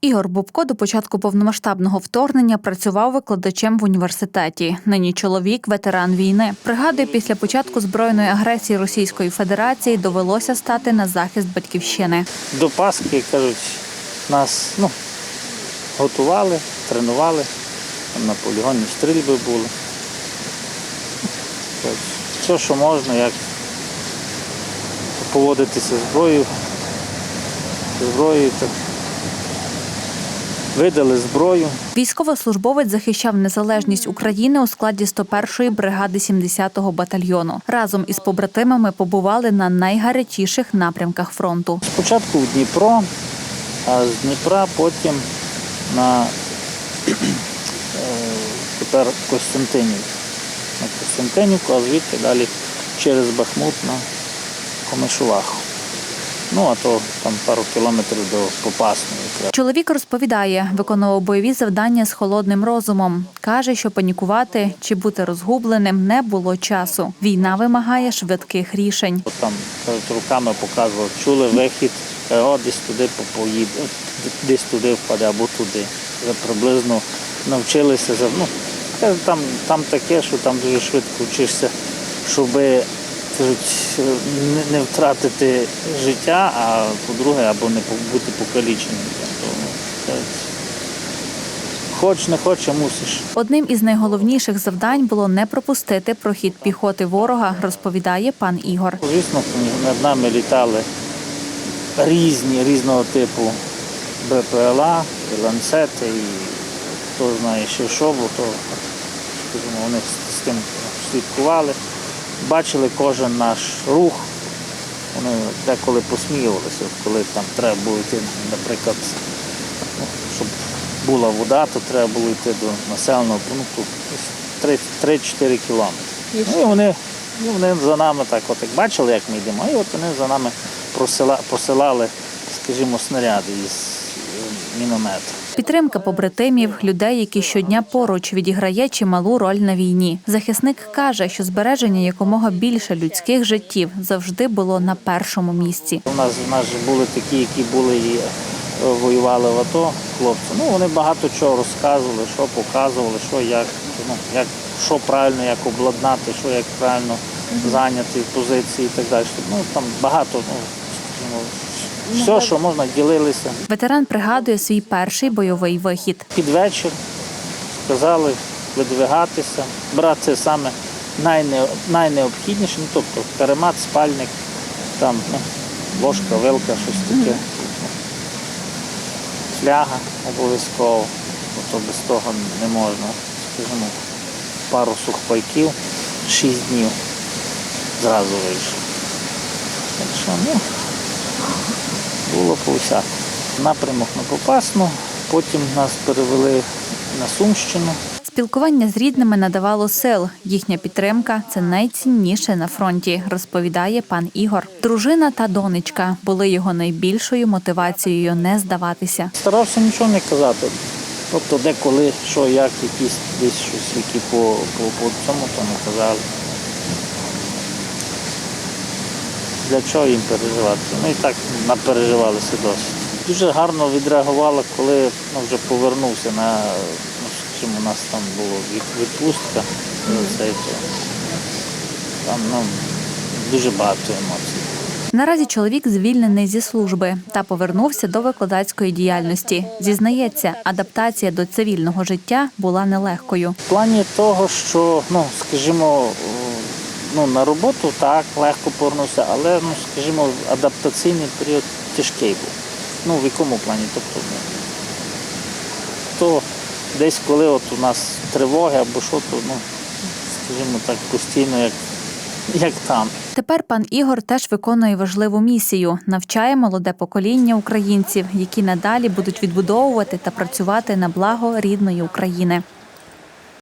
Ігор Бубко до початку повномасштабного вторгнення працював викладачем в університеті. Нині чоловік ветеран війни. Пригадує, після початку збройної агресії Російської Федерації довелося стати на захист батьківщини. До Пасхи, кажуть, нас ну, готували, тренували, на полігоні стрільби були. Все, що можна, як поводитися зброєю. Зброєю. Видали зброю. Військовослужбовець захищав незалежність України у складі 101-ї бригади 70-го батальйону. Разом із побратимами побували на найгарячіших напрямках фронту. Спочатку в Дніпро, а з Дніпра потім на е, тепер Костянтинів. На Костянтинівку, а звідти далі через Бахмут на Комишуваху. Ну, а то там пару кілометрів до Попасної. Чоловік розповідає, виконував бойові завдання з холодним розумом. Каже, що панікувати чи бути розгубленим не було часу. Війна вимагає швидких рішень. От Там кажуть, руками показував, чули вихід, е, о, десь туди по- поїде, десь туди впаде або туди. Вже приблизно навчилися. за- Ну, там, там таке, що там дуже швидко вчишся, щоб кажуть, не, не втратити життя, а по-друге, або не бути покаліченим. Тобто, Хоч не хоч, а мусиш. Одним із найголовніших завдань було не пропустити прохід піхоти ворога, розповідає пан Ігор. Звісно, над нами літали різні, різного типу БПЛА, і ланцети, і хто знає ще що, бо то скажімо, вони з тим слідкували, бачили кожен наш рух. Вони деколи посміювалися, коли там треба було йти, наприклад, ну, щоб була вода, то треба було йти до населеного пункту 3-4 кілометри. Ну, і вони, ну, вони за нами так, от як бачили, як ми йдемо, і от вони за нами просила, посилали, скажімо, снаряди із е, міномету. Підтримка побратимів, людей, які щодня поруч відіграє чималу роль на війні. Захисник каже, що збереження якомога більше людських життів завжди було на першому місці. У нас, у нас були такі, які були і е, воювали в АТО, хлопці. Ну, вони багато чого розказували, що показували, що як, ну, як, що правильно, як обладнати, що як правильно зайняти позиції і так далі. Ну, там багато, ну, все, що можна, ділилися. Ветеран пригадує свій перший бойовий вихід. Під вечір сказали видвигатися, брати саме найне, найнеобхідніше, ну, тобто каремат, спальник, там ну, ложка, вилка, щось таке. Фляга обов'язково, бо то без того не можна. Скажімо, пару сухпайків, шість днів зразу вийшов. Так що, ну, було по. Напрямок на Попасну, потім нас перевели на Сумщину. Спілкування з рідними надавало сил. Їхня підтримка це найцінніше на фронті, розповідає пан Ігор. Дружина та донечка були його найбільшою мотивацією не здаватися. Старався нічого не казати. Тобто деколи, що, як, якісь десь щось, які по, по, по цьому то не казали. Для чого їм переживати? Ми і так напереживалися досить. Дуже гарно відреагувала, коли ну, вже повернувся на, ну, скажімо, у нас там була відпустка. ну, це, там ну, дуже багато емоцій. Наразі чоловік звільнений зі служби та повернувся до викладацької діяльності. Зізнається, адаптація до цивільного життя була нелегкою. В плані того, що, ну, скажімо, ну, на роботу так, легко повернувся, але, ну, скажімо, адаптаційний період тяжкий був. Ну, в якому плані? Тобто, ну, то десь коли от у нас тривоги або що, то, ну, скажімо так, постійно, як, як там. Тепер пан Ігор теж виконує важливу місію, навчає молоде покоління українців, які надалі будуть відбудовувати та працювати на благо рідної України.